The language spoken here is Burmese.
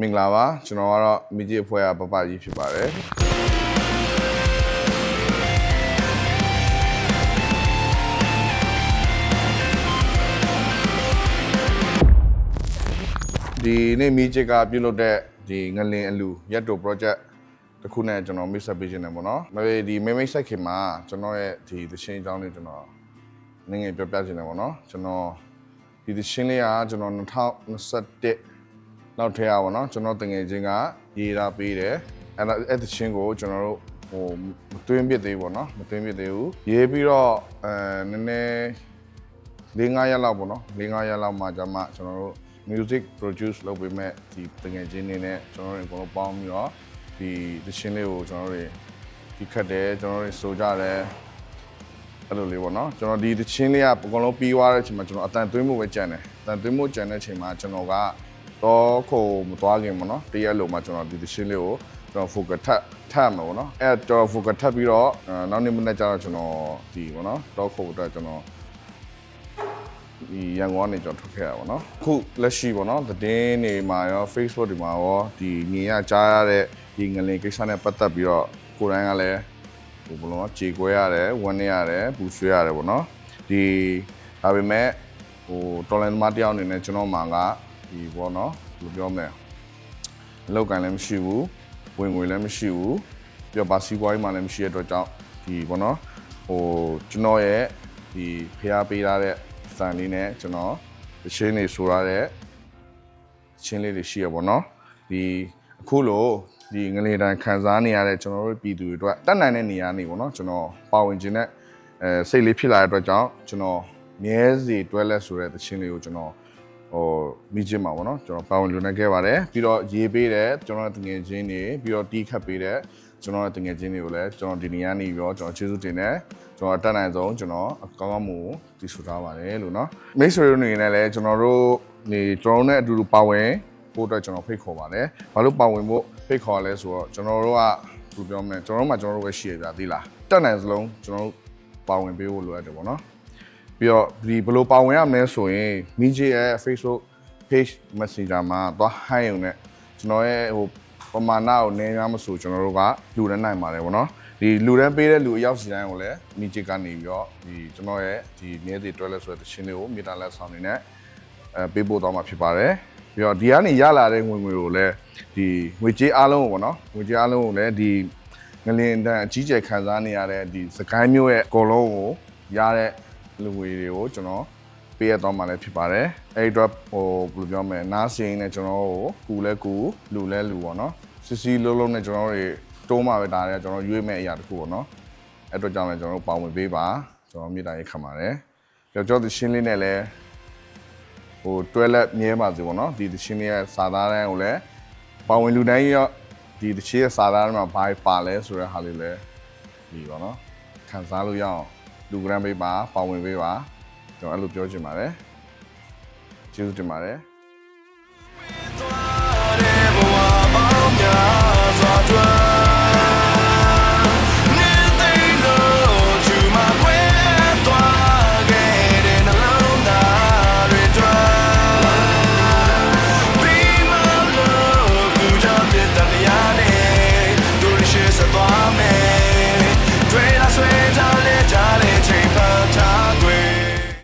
မင်္ဂလာပါကျွန်တော်ကတော့မိကြီးအဖွဲ့ကပပကြီးဖြစ်ပါတယ်ဒီနေ့မိကြီးကပြုလုပ်တဲ့ဒီငလင်အလူရက်တို project တခုနဲ့ကျွန်တော်မိတ်ဆက်ပေးခြင်းတယ်ပေါ့နော်။ဒါပေမဲ့ဒီမိမိတ်ဆက်ခင်မှာကျွန်တော်ရဲ့ဒီသရှင်အကြောင်းလေးကျွန်တော်နည်းငယ်ပြောပြခြင်းတယ်ပေါ့နော်။ကျွန်တော်ဒီသရှင်လေးကကျွန်တော်2021 နောက်ထဲရပါတော့ကျွန်တော်တငယ်ချင်းကရေးတာပေးတယ်အဲ့ဒါအဲ့ဒီချင်းကိုကျွန်တော်တို့ဟိုမတွင်းပစ်သေးဘူးပေါ့နော်မတွင်းပစ်သေးဘူးရေးပြီးတော့အဲနည်းနည်း၄၅ရက်လောက်ပေါ့နော်၄၅ရက်လောက်မှကျမှကျွန်တော်တို့ music produce လုပ်ပေးမဲ့ဒီတငယ်ချင်းတွေနဲ့ကျွန်တော်တို့အကုန်လုံးပေါင်းပြီးတော့ဒီသချင်းလေးကိုကျွန်တော်တို့ဒီခတ်တယ်ကျွန်တော်တို့ဆိုကြတယ်အဲ့လိုလေးပေါ့နော်ကျွန်တော်ဒီသချင်းလေးကအကုန်လုံးပြီးသွားတဲ့အချိန်မှာကျွန်တော်အတန်သွင်းမှုပဲကြံတယ်အတန်သွင်းမှုကြံတဲ့အချိန်မှာကျွန်တော်က တော့ခုံမသွားခင်ပေါ့နော်တရက်လုံးမှာကျွန်တော်ဒီသချင်းလေးကိုကျွန်တော် focus ထပ်ထပ်မှာပေါ့နော်အဲ့တော့ focus ထပ်ပြီးတော့အဲနောက်နေ့မနေ့ကျတော့ကျွန်တော်ဒီပေါ့နော်တော့ခုံအတွက်ကျွန်တော်ဒီရန်ကုန်ကနေကျွန်တော်ထွက်ခဲ့ရပါတော့။ခုလက်ရှိပေါ့နော်သတင်းတွေမှာရော Facebook တွေမှာရောဒီမြင်ရကြားရတဲ့ဒီငလင်ကိစ္စနဲ့ပတ်သက်ပြီးတော့ကိုယ်တိုင်ကလည်းဟိုဘယ်လိုလဲကြေကွဲရတယ်ဝန်းနေရတယ်ပူဆွေးရတယ်ပေါ့နော်။ဒီဒါပေမဲ့ဟိုတော်လန်သမားတယောက်အနေနဲ့ကျွန်တော်မှက ဒီပေါ့နော်ဘယ်လိုပြောမလဲအလောက်ကန်လည်းမရှိဘူးဝင်ငွေလည်းမရှိဘူးပြီးတော့ဘာစီးပွားရေးမှလည်းမရှိတဲ့အတွက်ကြောင့်ဒီပေါ့နော်ဟိုကျွန်တော်ရဲ့ဒီဖျားပေးထားတဲ့စံလေးနဲ့ကျွန်တော်တချင်းနေဆိုရတဲ့ချင်းလေးတွေရှိရပါတော့ဒီအခုလိုဒီငလေတန်ခံစားနေရတဲ့ကျွန်တော်တို့ပြည်သူတွေအတွက်တတ်နိုင်တဲ့နေရာနေပေါ့နော်ကျွန်တော်ပါဝင်ခြင်းနဲ့အဲစိတ်လေးဖြစ်လာတဲ့အတွက်ကြောင့်ကျွန်တော်မြဲစီတွဲလက်ဆိုတဲ့တချင်းလေးကိုကျွန်တော် ဟိုမိချင်းမှာပေါ့နော်ကျွန်တော်ပါဝင်လူနေခဲ့ပါတယ်ပြီးတော့ရေးပေးတယ်ကျွန်တော်တငယ်ချင်းတွေပြီးတော့တီးခတ်ပေးတယ်ကျွန်တော်တငယ်ချင်းတွေကိုလည်းကျွန်တော်ဒီနေရာနေပြီးတော့ကျွန်တော်ကျေးဇူးတင်တယ်ကျွန်တော်အတက်နိုင်ဆုံးကျွန်တော်အကောင်းကောင်းမှုတည်ဆူထားပါတယ်လို့နော်မိတ်ဆွေတို့အနေနဲ့လည်းကျွန်တော်တို့နေကျွန်တော်တို့နဲ့အတူတူပါဝင်ဖို့အတွက်ကျွန်တော်ဖိတ်ခေါ်ပါတယ်ဘာလို့ပါဝင်ဖို့ဖိတ်ခေါ်ရလဲဆိုတော့ကျွန်တော်တို့ကဘယ်လိုပြောမလဲကျွန်တော်တို့မှကျွန်တော်တို့ပဲရှိရကြသေးလားတက်နိုင်စလုံးကျွန်တော်တို့ပါဝင်ပေးဖို့လိုအပ်တယ်ပေါ့နော် ပြီးတော့ဒီဘယ်လိုပါဝင်ရမလဲဆိုရင်မိကြီးရဲ့ Facebook page Messenger မှာသွားဟိုင်းရုံနဲ့ကျွန်တော်ရဲ့ဟိုပမာဏကိုနည်းများမဆိုကျွန်တော်တို့ကလူတန်းနိုင်ပါတယ်ဗောနော်ဒီလူတန်းပေးတဲ့လူအယောက်စီတိုင်းကိုလည်းမိကြီးကနေပြီးတော့ဒီကျွန်တော်ရဲ့ဒီမြဲစီတွဲလက်ဆိုတဲ့တခြင်းလေးကိုမြေတားလက်ဆောင်နေနဲ့အဲပေးပို့တော့မှာဖြစ်ပါတယ်ပြီးတော့ဒီကနေရလာတဲ့ငွေငွေကိုလည်းဒီငွေကြေးအားလုံးကိုဗောနော်ငွေကြေးအားလုံးကိုလည်းဒီငလင်တန်အကြီးကျယ်ခံစားနေရတဲ့ဒီစကိုင်းမျိုးရဲ့အကုန်လုံးကိုရတဲ့ လူငွေတွေကိုကျွန်တော်ပေးရတော့မှလည်းဖြစ်ပါတယ်အဲ့ဒီတော့ဟိုဘယ်လိုပြောမလဲနားစင်းနဲ့ကျွန်တော်ကိုကူလဲကူလူလဲလူပေါ့နော်စစ်စီလုံးလုံးနဲ့ကျွန်တော်တွေတိုးမှပဲဒါတွေကကျွန်တော်ရွေးမဲ့အရာတစ်ခုပေါ့နော်အဲ့တော့ကြောင့်လည်းကျွန်တော်တို့ပါဝင်ပေးပါကျွန်တော်မြေတားရေးခံပါတယ်ကြောက်ကြောက်သရှင်းလေးနဲ့လည်းဟိုတွဲလက်မြဲပါစေပေါ့နော်ဒီသရှင်းလေးရဲ့စာသားတန်းကိုလည်းပါဝင်လူတိုင်းရောဒီသရှင်းရဲ့စာသားတန်းမှာဘာပါလဲဆိုတဲ့ဟာလေးလည်းဒီပေါ့နော်ခံစားလို့ရအောင် လူဂရမ်ပေးပါပါဝင်ပေးပါကျွန်တော်အဲ့လိုပြောချင်ပါတယ်ကျေးဇူးတင်ပါတယ်